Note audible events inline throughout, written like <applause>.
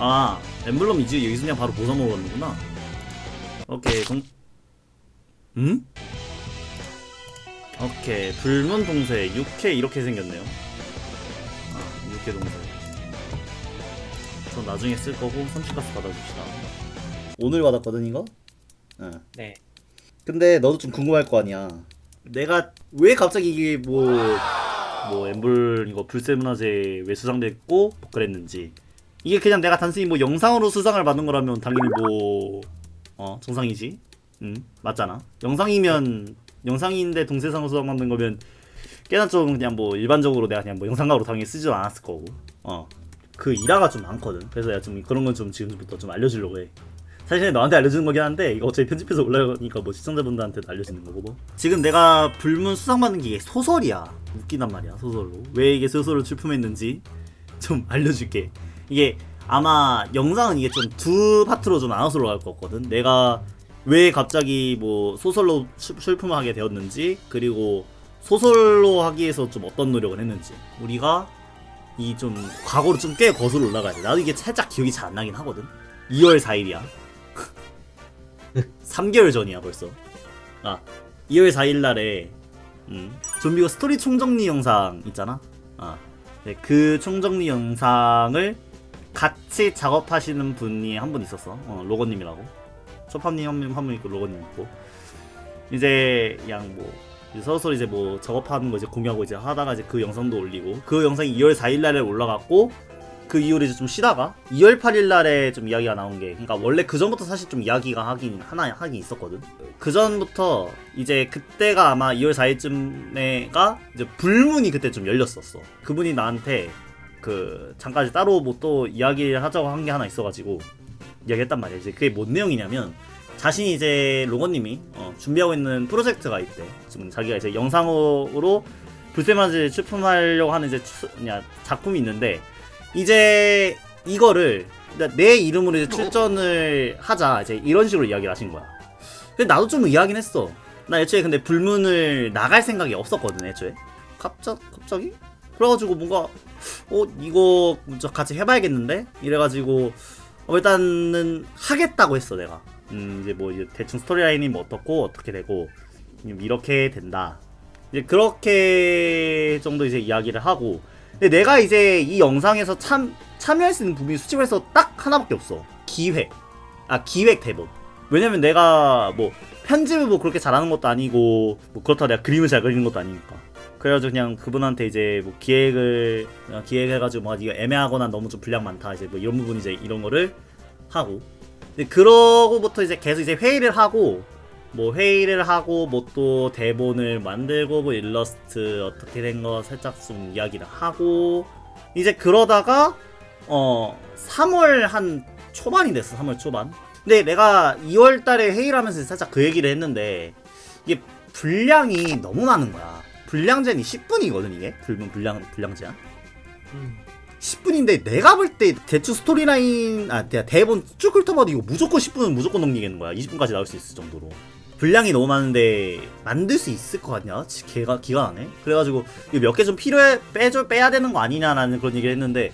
아 엠블럼 이제 여기서 그냥 바로 보사 먹었는구나 오케이 동... 음? 오케이 불문 동세 6회 이렇게 생겼네요 아 6회 동세 저 나중에 쓸 거고 선취가스 받아줍시다 오늘 받았거든 이거? 응 네. 근데 너도 좀 궁금할 거 아니야. 내가 왜 갑자기 이게 뭐, 뭐 엠블 이거 불세문화재 왜 수상됐고 뭐 그랬는지. 이게 그냥 내가 단순히 뭐 영상으로 수상을 받는 거라면 당연히 뭐, 어, 정상이지. 응, 맞잖아. 영상이면, 영상인데 동세상으로 수상 받는 거면 꽤나 좀 그냥 뭐 일반적으로 내가 그냥 뭐 영상각으로 당연히 쓰지도 않았을 거고. 어. 그 일화가 좀 많거든. 그래서 내가 좀 그런 건 좀 지금부터 좀 알려주려고 해. 사실 너한테 알려주는 거긴 한데 이거 어차피 편집해서 올라가니까 뭐 시청자분들한테도 알려주는 거고 뭐 지금 내가 불문 수상받는 게 소설이야 웃기단 말이야 소설로 왜 이게 소설을 출품했는지 좀 알려줄게 이게 아마 영상은 이게 좀 두 파트로 좀 나눠서 올라갈 것 같거든. 내가 왜 갑자기 뭐 소설로 출- 출품하게 되었는지 그리고 소설로 하기 위해서 좀 어떤 노력을 했는지. 우리가 이 좀 과거로 좀 꽤 거슬러 올라가야 돼. 나도 이게 살짝 기억이 잘 안 나긴 하거든. 2월 4일이야. 3개월 <laughs> 전이야 벌써. 아 2월 4일 날에 음, 좀비가 스토리 총정리 영상 있잖아. 아, 네, 그 총정리 영상을 같이 작업하시는 분이 한 분 있었어. 어, 로건님이라고. 초팝님 한분 한분 있고 로건님 있고. 이제 그냥 뭐 서서 이제 뭐 작업하는 거 이제 공유하고 이제 하다가 이제 그 영상도 올리고 그 영상이 2월 4일 날에 올라갔고 그 이후로 이제 좀 쉬다가 2월 8일 날에 좀 이야기가 나온 게 그러니까 원래 그 전부터 사실 좀 이야기가 하긴 하나 하긴 있었거든. 그 전부터 이제 그때가 아마 2월 4일쯤에가 이제 불문이 그때 좀 열렸었어. 그분이 나한테 그 잠깐 따로 뭐 또 이야기를 하자고 한 게 하나 있어가지고 이야기했단 말이야. 이제 그게 뭔 내용이냐면 자신이 이제 로건님이 어, 준비하고 있는 프로젝트가 있대. 지금 자기가 이제 영상으로 불세마즈 출품하려고 하는 이제 추- 뭐냐, 작품이 있는데 이제 이거를 그러니까 내 이름으로 이제 출전을 하자 이제 이런 식으로 이야기를 하신 거야. 근데 나도 좀 의아하긴 했어. 나 애초에 근데 불문을 나갈 생각이 없었거든 애초에. 갑자 갑자기? 그래가지고 뭔가 어 이거 저 같이 해봐야겠는데 이래가지고 어, 일단은 하겠다고 했어 내가. 음 이제 뭐 이제 대충 스토리라인이 뭐 어떻고 어떻게 되고 음, 이렇게 된다. 이제 그렇게 정도 이제 이야기를 하고 근데 내가 이제 이 영상에서 참 참여할 수 있는 부분이 수집해서 딱 하나밖에 없어. 기획. 아 기획 대본. 왜냐면 내가 뭐 편집을 뭐 그렇게 잘하는 것도 아니고 뭐 그렇다고 내가 그림을 잘 그리는 것도 아니니까. 그래가지고 그냥 그분한테 이제 뭐 기획을 어, 기획해가지고 뭐 이거 애매하거나 너무 좀 분량 많다 이제 뭐 이런 부분 이제 이런 거를 하고. 그러고부터 이제 계속 이제 회의를 하고 뭐 회의를 하고 뭐 또 대본을 만들고 뭐 일러스트 어떻게 된 거 살짝 좀 이야기를 하고 이제 그러다가 어 3월 한 초반이 됐어 3월 초반 근데 내가 2월 달에 회의를 하면서 살짝 그 얘기를 했는데 이게 분량이 너무 많은 거야 제한이 10분이거든 이게? 불문 분량 제한 음. 10분인데 내가 볼 때 대충 스토리라인 아 대- 대본 쭉 훑어봐도 이거 무조건 10분은 무조건 넘기겠는 거야. 20분까지 나올 수 있을 정도로 분량이 너무 많은데 만들 수 있을 것 같냐? 지- 걔가 기가 나네. 그래가지고 이거 몇 개 좀 필요해 빼줘 빼야 되는 거 아니냐라는 그런 얘기를 했는데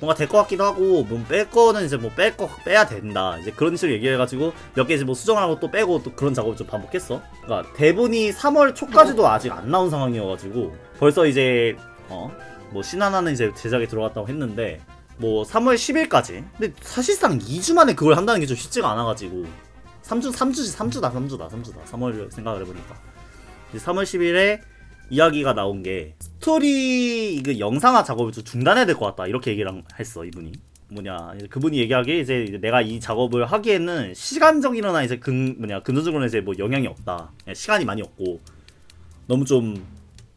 뭔가 될 것 같기도 하고 뭐 뺄 거는 이제 뭐 뺄 거 빼야 된다 이제 그런 식으로 얘기해가지고 몇 개 이제 뭐 수정하고 또 빼고 또 그런 작업을 좀 반복했어. 그러니까 대본이 3월 초까지도 아직 안 나온 상황이어가지고 벌써 이제 어 뭐 신하나는 이제 제작에 들어갔다고 했는데 뭐 3월 10일까지 근데 사실상 2주 만에 그걸 한다는 게 좀 쉽지가 않아가지고 3주 3주지 3주다 3주다 3주다. 3월 생각을 해보니까. 이제 3월 10일에 이야기가 나온 게 스토리 이거 영상화 작업을 좀 중단해야 될 것 같다. 이렇게 얘기를 한- 했어 이분이. 뭐냐. 그분이 얘기하기에 이제, 내가 이 작업을 하기에는 시간적이거나 이제 근 뭐냐 근전적으로 이제 뭐 영향이 없다. 그냥 시간이 많이 없고. 너무 좀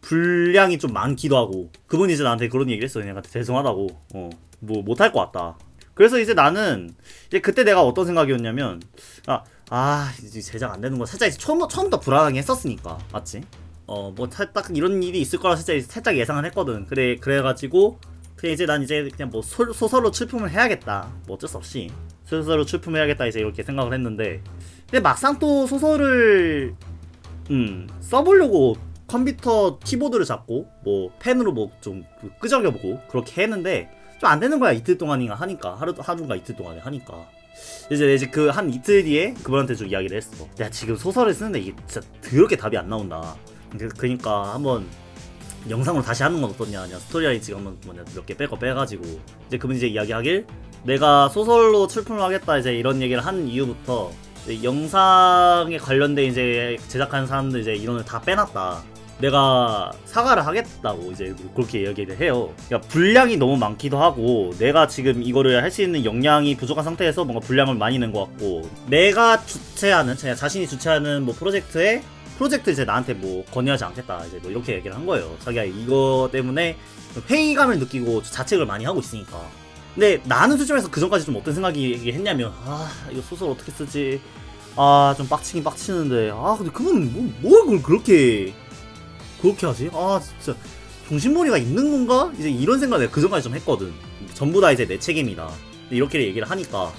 분량이 좀 많기도 하고. 그분이 이제 나한테 그런 얘기를 했어. 그냥 죄송하다고. 어 뭐 못할 것 같다. 그래서 이제 나는 이제 그때 내가 어떤 생각이었냐면 아, 아 이제 제작 안 되는 거 살짝 처음, 처음부터 불안하게 했었으니까. 맞지? 어뭐 살짝 이런 일이 있을 거라 살짝 살짝 예상을 했거든. 그래 그래가지고 그냥 이제 난 이제 그냥 뭐 소, 소설로 출품을 해야겠다. 뭐 어쩔 수 없이. 소설로 출품해야겠다 이제 이렇게 생각을 했는데. 근데 막상 또 소설을 음 써보려고 컴퓨터 키보드를 잡고 뭐 펜으로 뭐 좀 끄적여보고 그렇게 했는데 좀 안 되는 거야. 이틀 동안인가 하니까. 하루 하루인가 이틀 동안에 하니까 이제 이제 그 한 이틀 뒤에 그분한테 좀 이야기를 했어. 내가 지금 소설을 쓰는데 이게 진짜 더럽게 답이 안 나온다. 그- 그러니까 한번 영상으로 다시 하는 건 어떻냐? 그냥 스토리라인 지금 한번 뭐냐 몇 개 빼고 빼가지고 이제 그분이 이제 이야기하길 내가 소설로 출품을 하겠다 이제 이런 얘기를 한 이후부터 영상에 관련된 이제 제작하는 사람들 이제 인원을 다 빼놨다. 내가 사과를 하겠다고 이제 그렇게 이야기를 해요. 그러니까 분량이 너무 많기도 하고 내가 지금 이거를 할 수 있는 역량이 부족한 상태에서 뭔가 분량을 많이 낸 것 같고 내가 주최하는 자신이 주최하는 뭐 프로젝트에 프로젝트 이제 나한테 뭐 건의하지 않겠다 이제 뭐 이렇게 얘기를 한 거예요. 자기가 이거 때문에 회의감을 느끼고 자책을 많이 하고 있으니까. 근데 나는 솔직히 그 전까지 좀 어떤 생각이 했냐면 아 이거 소설 어떻게 쓰지 아 좀 빡치긴 빡치는데 아 근데 그건 뭐, 뭘 그렇게 그렇게 하지? 아 진짜. 정신머리가 있는 건가? 이제 이런 생각을 내가 그 전까지 좀 했거든. 전부 다 이제 내 책임이다. 이렇게 얘기를 하니까.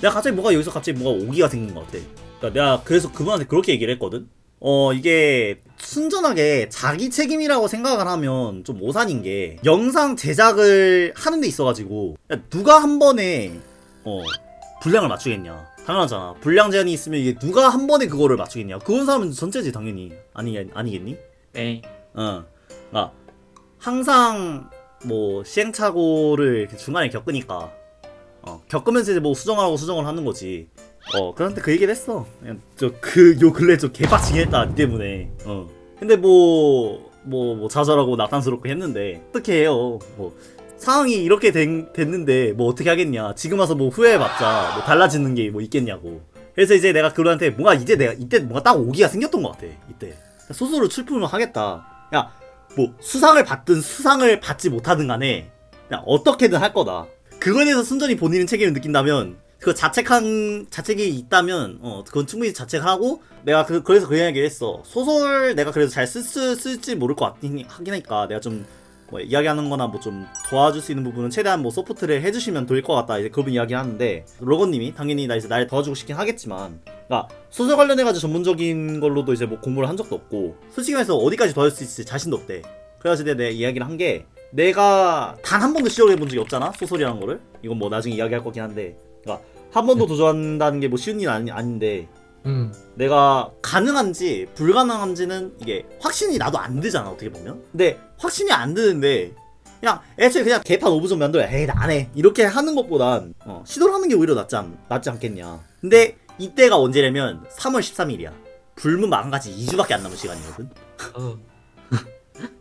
내가 갑자기 뭐가 여기서 갑자기 뭐가 오기가 생긴 것 같아. 그러니까 내가 그래서 그분한테 그렇게 얘기를 했거든. 어 이게 순전하게 자기 책임이라고 생각을 하면 좀 오산인 게 영상 제작을 하는 데 있어가지고 야, 누가 한 번에 어 분량을 맞추겠냐. 당연하잖아. 분량 제한이 있으면 이게 누가 한 번에 그거를 맞추겠냐. 그건 사람은 전체지 당연히. 아니 아니겠니? 네. 어, 아 항상 뭐 시행착오를 이렇게 중간에 겪으니까 어 겪으면서 이제 뭐 수정하고 수정을 하는 거지. 어 그런데 그 얘기를 했어. 저그요 근래 좀 개빡치게 했다 니 때문에. 어 근데 뭐 뭐 뭐 좌절하고 낙탄스럽고 했는데 어떻게 해요? 뭐 상황이 이렇게 된, 됐는데 뭐 어떻게 하겠냐? 지금 와서 뭐 후회해봤자 뭐 달라지는 게 뭐 있겠냐고. 그래서 이제 내가 그분한테 뭔가 이제 내가 이때 뭔가 딱 오기가 생겼던 것 같아. 이때 소설로 출품을 하겠다. 야, 뭐 수상을 받든 수상을 받지 못하든 간에 그냥 어떻게든 할 거다. 그거에 대해서 순전히 본인은 책임을 느낀다면 그 자책한 자책이 있다면 어 그건 충분히 자책하고 내가 그 그래서 그 이야기를 했어. 소설 내가 그래도 잘 쓸, 쓸, 쓸지 모를 것 같긴 하긴 하니까 내가 좀 뭐 이야기하는 거나 뭐 좀 도와줄 수 있는 부분은 최대한 뭐 서포트를 해주시면 될 것 같다 이제 그분 이야기 하는데 로건님이 당연히 나 이제 날 도와주고 싶긴 하겠지만 그러니까 소설 관련해가지고 전문적인 걸로도 이제 뭐 공부를 한 적도 없고 솔직히 말해서 어디까지 도와줄 수 있을지 자신도 없대. 그래가지고 내가 이야기를 한 게 내가 단 한 번도 시도해 본 적이 없잖아 소설이라는 거를. 이건 뭐 나중에 이야기할 거긴 한데. 그러니까 한 번도 도전한다는 게 뭐 쉬운 일은 아니, 아닌데 음. 내가 가능한지 불가능한지는 이게 확신이 나도 안 되잖아 어떻게 보면. 근데 확신이 안 드는데 그냥 애초에 그냥 개판 오브 좀 만들어 에이 나 안 해. 이렇게 하는 것보단 어, 시도를 하는 게 오히려 낫지, 않, 낫지 않겠냐. 근데 이때가 언제냐면 3월 13일이야. 불문 마감까지 2주밖에 안 남은 시간이거든 어.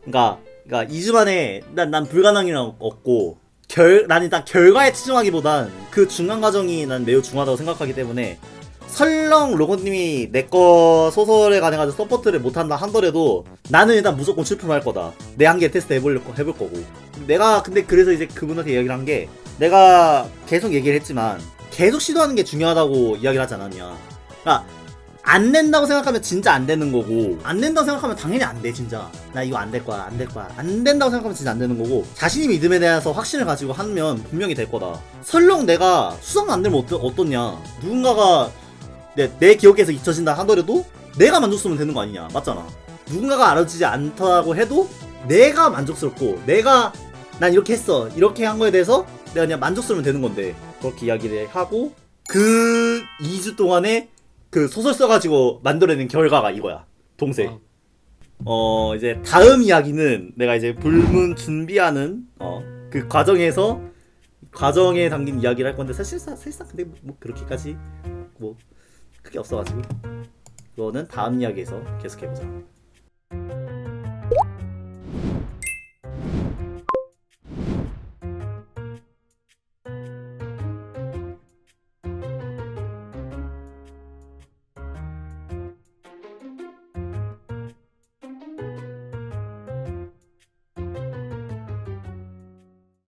그러니까 그러니까 2주 만에 난, 난 불가능이라고 없고 결 나는 일단 결과에 치중하기보단 그 중간 과정이 난 매우 중요하다고 생각하기 때문에 설령 로건님이 내 거 소설에 관해가지고 서포트를 못한다 하더라도 나는 일단 무조건 출품할 거다. 내 한계 테스트 해보려고 해볼 거고. 내가 근데 그래서 이제 그분한테 이야기를 한 게 내가 계속 얘기를 했지만 계속 시도하는 게 중요하다고 이야기를 하지 않았냐. 그러니까 안 된다고 생각하면 진짜 안 되는 거고 안 된다고 생각하면 당연히 안 돼 진짜. 나 이거 안 될 거야 안 될 거야. 안 된다고 생각하면 진짜 안 되는 거고 자신이 믿음에 대해서 확신을 가지고 하면 분명히 될 거다. 설령 내가 수상 안 되면 어떠, 어떻냐. 누군가가 내, 내 기억에서 잊혀진다 하더라도 내가 만족스러우면 되는 거 아니냐. 맞잖아. 누군가가 알아주지 않다고 해도 내가 만족스럽고 내가 난 이렇게 했어 이렇게 한 거에 대해서 내가 그냥 만족스러우면 되는 건데 그렇게 이야기를 하고 그 2주 동안에 그 소설 써가지고 만들어낸 결과가 이거야 동생 와. 어 이제 다음 이야기는 내가 이제 불문 준비하는 어 그 과정에서 과정에 담긴 이야기를 할 건데 사실 사, 사실상 근데 뭐 그렇게까지 뭐 크게 없어가지고 그거는 다음 이야기에서 계속해보자